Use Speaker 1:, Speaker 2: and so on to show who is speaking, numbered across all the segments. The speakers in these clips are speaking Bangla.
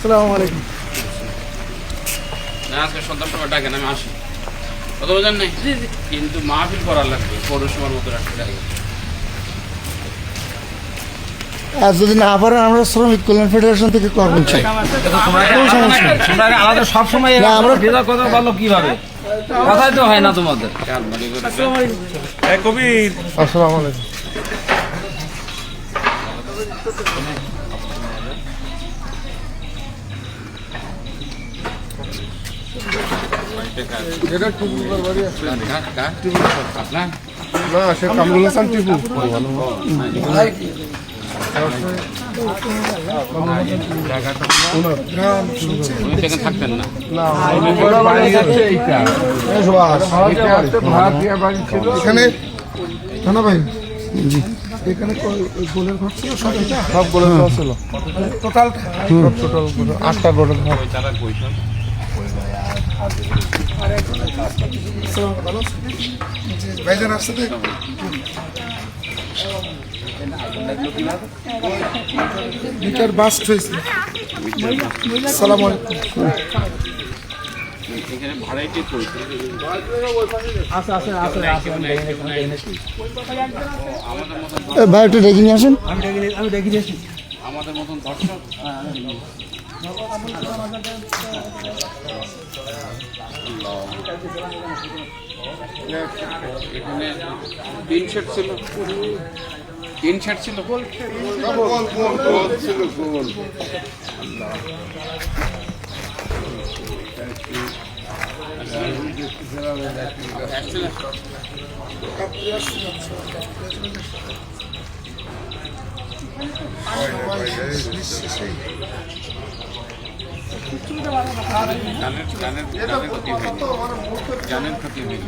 Speaker 1: আসসালামু আলাইকুম।
Speaker 2: না আজকে সন্ধ্যার সময় ডাকেন আমি আসি। কথা বোঝেন নাই? কিন্তু মাহফিল করার লাগবে পৌরসভার মতো রাখতে লাগবে
Speaker 1: আর যদি না পারেন আমরা শ্রমিক কল্যাণ ফেডারেশন থেকে করবেন চাই। সমস্যা নেই।
Speaker 3: আলাদা সব সময়
Speaker 1: আমরা-
Speaker 3: ভেজা কথা বলো কীভাবে? কথাই তো হয় না তোমাদের।
Speaker 2: খেয়াল মালি
Speaker 1: আসসালামু আলাইকুম।
Speaker 4: না সে কামরুল হাসান টিপু
Speaker 2: থাকতেন না।
Speaker 4: এখানে থানা ভাই এখানে গোলের ঘর ছিল সব এটা সব গোলের ঘর ছিল টোটাল টোটাল আটটা গোলের ঘর ভাইজান মিটার বাস্ট হয়েছে। সালাম
Speaker 1: ভাই একটু ডেকে নিয়ে আসেন।
Speaker 2: আমাদের মতন দর্শক? এখানে তিন সেট ছিল। তিন সেট ছিল। গানের ক্ষতি হয়নি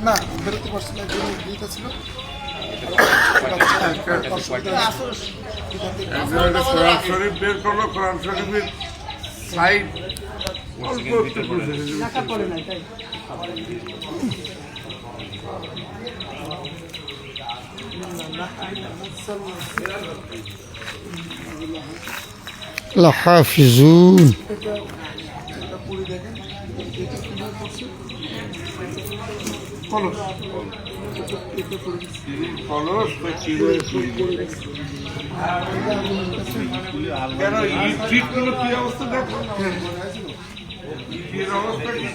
Speaker 4: না বেরোতে পারছি না যে গীতা ছিল
Speaker 5: শরীফ বের করল কোরআন শরীফের সাইড অল্প একটু বুঝে
Speaker 1: লাহাফিজুন
Speaker 5: কলস বা চিড়ে কেন ঈদ ঠিকগুলো কি অবস্থা দেখো ঈদের অবস্থা কি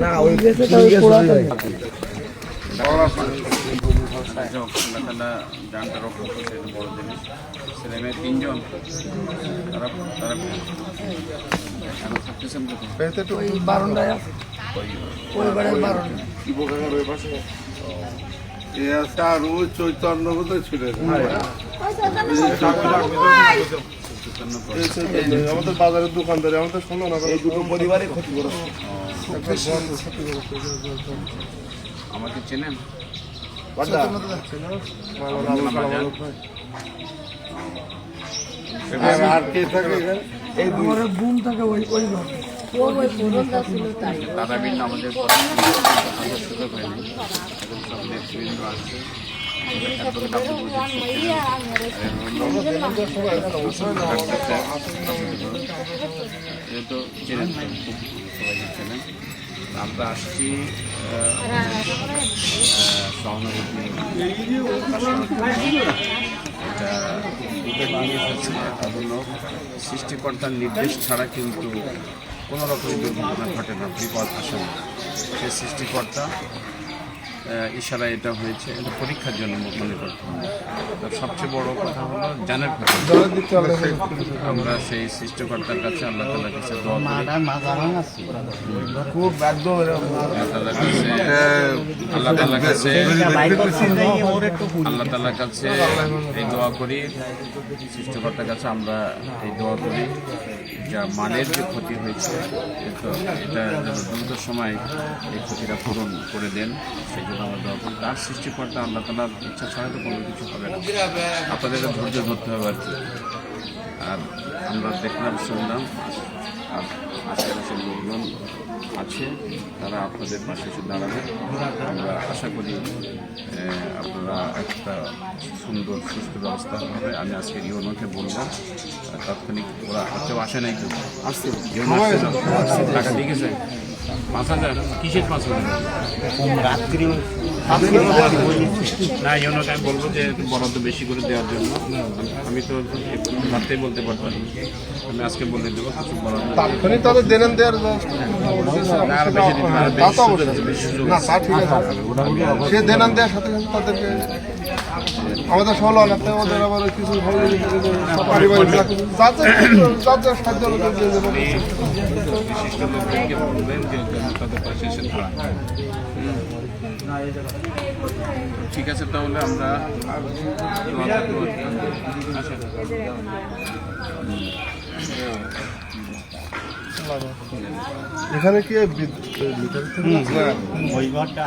Speaker 5: Nah, udah selesai. চাই
Speaker 2: আল্লাহ তালা জানটা রক্ষা করছে এটা বড় জিনিস। ছেলে মেয়ে তিনজন। তারা তারা এখন থাকতেছেন কোথায়?
Speaker 5: এ আছে। আর ওই চৈতন্য বোধহয় ছিলেন
Speaker 4: আমাদের বাজারের দোকানদারি আমাদের শোনো না দুটো পরিবারে ক্ষতি করে
Speaker 2: আমাকে চেনেন?
Speaker 5: আর কে থাকে এখানে
Speaker 2: তারা কিন্তু আমাদের সুযোগ হয়নি সব নেতৃবৃন্দ আসছে যেহেতু চেনেন খুব সবাইকে চেনেন আমরা আসছি সৃষ্টিকর্তার নির্দেশ ছাড়া কিন্তু কোনো রকমের দুর্ঘটনা ঘটে না, বিপদ আসে না। সে সৃষ্টিকর্তা আহ, ইশারায় এটা হয়েছে। এটা পরীক্ষার জন্য মনে করতে হবে। সবচেয়ে বড় কথা হলো জানের ক্ষতি আমরা সেই সৃষ্টিকর্তার কাছে আল্লাহ তালার কাছে আল্লাহ তাআলার কাছে আল্লাহ তাআলার কাছে আল্লাহ তাআলার কাছে এই দোয়া করি। সৃষ্টিকর্তার কাছে আমরা এই দোয়া করি যা মানের যে ক্ষতি হয়েছে এটা এটা যেন দ্রুত সময় এই ক্ষতিটা পূরণ করে দেন সেই জন্য দাওয়া। দেওয়া হবে। তার সৃষ্টিকর্তা আল্লাহ তালার ইচ্ছা ছাড়া তো কোনো কিছু হবে না। আপনাদের ধৈর্য ধরতে হবে আর কি। আর আমরা দেখলাম শুনলাম আর আশেপাশের লোকজন আছে তারা আপনাদের পাশে এসে দাঁড়াবে। আমরা আশা করি আপনারা একটা সুন্দর সুস্থ ব্যবস্থা হবে। আমি আজকে ইউনোকে বলব তাৎক্ষণিক ওরা হয়তো আসে নাই আসছে। টাকা দিয়ে গেছে। পাঁচ হাজার কিসের পাঁচ হাজার না ইউনোকে আমি বলব যে একটু বরাদ্দ বেশি করে দেওয়ার জন্য। আমি তো রাতেই বলতে পারতাম। আমি আজকে বলে দেবো কিছু বরাদ্দ
Speaker 4: তাৎক্ষণিক তাদের দেনেন দেওয়ার
Speaker 2: বেশি
Speaker 4: না ঠিক আছে। সে দেনান দেওয়ার সাথে সাথে তাদেরকে আমাদের সহল অনেকটা ওদের আবার কিছু ভালো পারিবারিক যা কিছু যার যার যার যার সাহায্য অনুযায়ী দিয়ে দেবো।
Speaker 2: বিশিষ্ট লোকদেরকে বলবেন যে তাদের পাশে এসে দাঁড়ান ঠিক আছে তাহলে আমরা
Speaker 4: এখানে কি বিদ্যুৎ না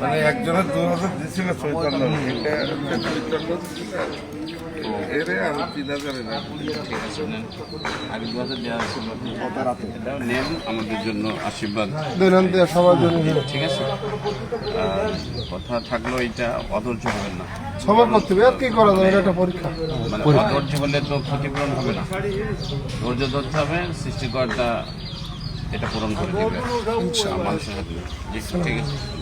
Speaker 5: মানে একজনের দু হাজার দিছিল চৈতন্য। এটা এরে আমি তিন হাজারে না
Speaker 2: ঠিক আছে নেন আগে দু হাজার দেওয়া ছিল এটাও নেন আমাদের জন্য আশীর্বাদ।
Speaker 4: দেনান দেওয়া সবার জন্য।
Speaker 2: ঠিক আছে? কথা থাকল এটা অধৈর্য হবেন না।
Speaker 4: সবার করতে হবে। আর কি করা যাবে এটা একটা পরীক্ষা।
Speaker 2: মানে অধৈর্য হলে তো ক্ষতিপূরণ হবে না। ধৈর্য ধরতে হবে সৃষ্টিকর্তা এটা পূরণ করে দেবে। মানুষের হাতে। ঠিক আছে?